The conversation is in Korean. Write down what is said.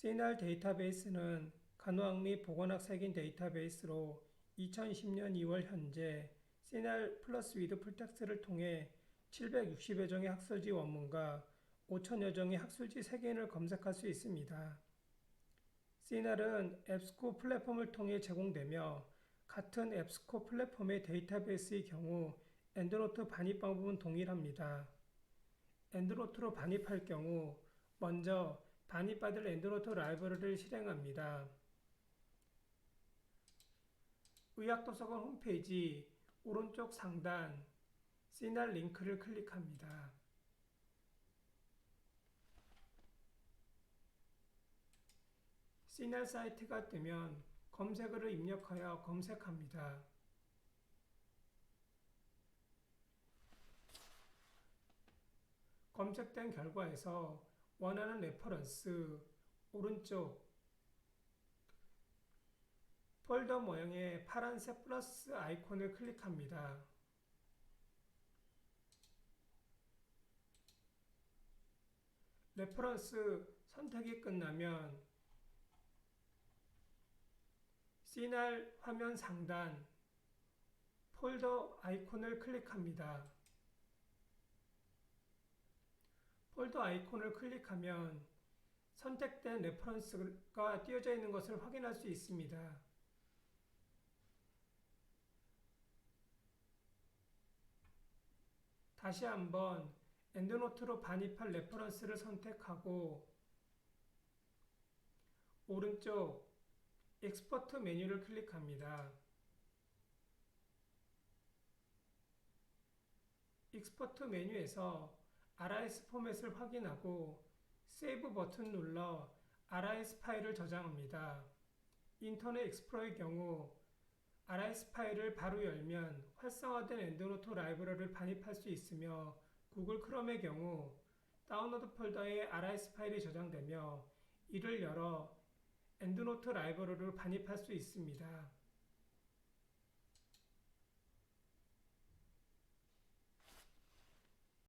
CNR 데이터베이스는 간호학 및 보건학 색인 데이터베이스로 2010년 2월 현재 CNR 플러스 위드 풀텍스를 통해 760여 종의 학술지 원문과 5천여 종의 학술지 세계인을 검색할 수 있습니다. CNR은 앱스코 플랫폼을 통해 제공되며 같은 앱스코 플랫폼의 데이터베이스의 경우 엔드노트 반입 방법은 동일합니다. 엔드노트로 반입할 경우 먼저 반입받을 엔드노트 라이브러리를 실행합니다. 의학도서관 홈페이지 오른쪽 상단 시날 링크를 클릭합니다. 시날 사이트가 뜨면 검색어를 입력하여 검색합니다. 검색된 결과에서 원하는 레퍼런스 오른쪽 폴더 모양의 파란색 플러스 아이콘을 클릭합니다. 레퍼런스 선택이 끝나면 시날 화면 상단 폴더 아이콘을 클릭합니다. 폴더 아이콘을 클릭하면 선택된 레퍼런스가 띄어져 있는 것을 확인할 수 있습니다. 다시 한번 엔드노트로 반입할 레퍼런스를 선택하고 오른쪽 익스포트 메뉴를 클릭합니다. 익스포트 메뉴에서 RIS 포맷을 확인하고 세이브 버튼 눌러 RIS 파일을 저장합니다. 인터넷 익스플로의 경우 RIS 파일을 바로 열면 활성화된 엔드노트 라이브러리를 반입할 수 있으며 구글 크롬의 경우 다운로드 폴더에 RIS 파일이 저장되며 이를 열어 엔드노트 라이브러리를 반입할 수 있습니다.